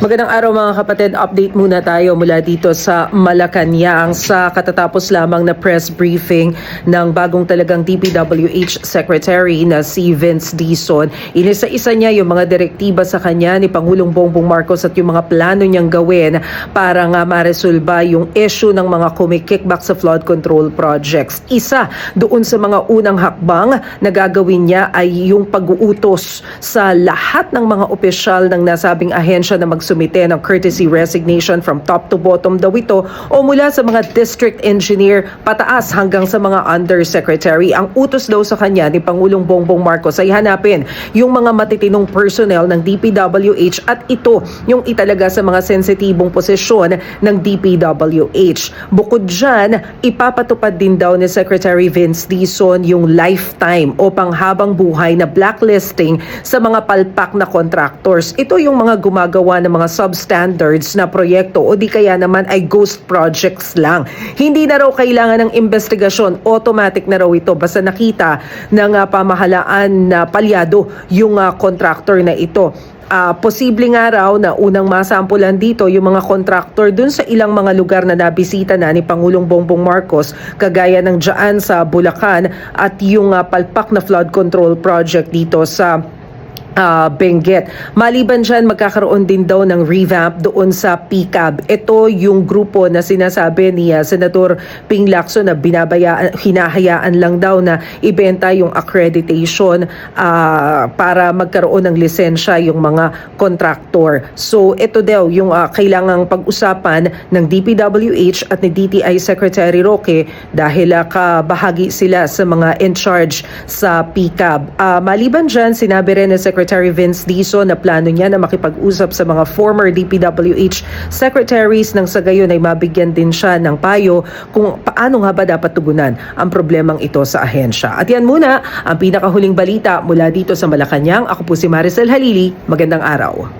Magandang araw mga kapatid. Update muna tayo mula dito sa Malacanang sa katatapos lamang na press briefing ng bagong talagang DPWH Secretary na si Vince Dizon. Inisa-isa niya yung mga direktiba sa kanya ni Pangulong Bongbong Marcos at yung mga plano niyang gawin para nga maresolba yung issue ng mga kumikickback sa flood control projects. Isa doon sa mga unang hakbang na gagawin niya ay yung pag-uutos sa lahat ng mga opisyal ng nasabing ahensya na magsumite ng courtesy resignation from top to bottom daw ito o mula sa mga district engineer pataas hanggang sa mga undersecretary. Ang utos daw sa kanya ni Pangulong Bongbong Marcos ay hanapin yung mga matitinong personnel ng DPWH at ito yung italaga sa mga sensitibong posisyon ng DPWH. Bukod dyan, ipapatupad din daw ni Secretary Vince Dizon yung lifetime o panghabang buhay na blacklisting sa mga palpak na contractors. Ito yung mga gumagawa ng mga substandards na proyekto o di kaya naman ay ghost projects lang. Hindi na raw kailangan ng investigasyon, automatic na raw ito basta nakita ng ah, pamahalaan na palyado yung ah, contractor na ito. Ah, posible nga raw na unang masampulan dito yung mga contractor dun sa ilang mga lugar na nabisita na ni Pangulong Bongbong Marcos kagaya ng dyan sa Bulacan at yung ah, palpak na flood control project dito sa ah, Benguet. Maliban dyan, magkakaroon din daw ng revamp doon sa PCAB. Ito yung grupo na sinasabi ni ah, Senator Ping Lacson na binabaya, hinahayaan lang daw na ibenta yung accreditation ah, para magkaroon ng lisensya yung mga contractor. So ito daw yung ah, kailangang pag-usapan ng DPWH at ni DTI Secretary Roque dahil ah, kabahagi sila sa mga in charge sa PCAB. Ah, maliban dyan, sinabi rin ni Secretary Vince Dizon na plano niya na makipag-usap sa mga former DPWH secretaries nang sa gayon ay mabigyan din siya ng payo kung paano nga ba dapat tugunan ang problemang ito sa ahensya. At yan muna ang pinakahuling balita mula dito sa Malacanang. Ako po si Maricel Halili. Magandang araw.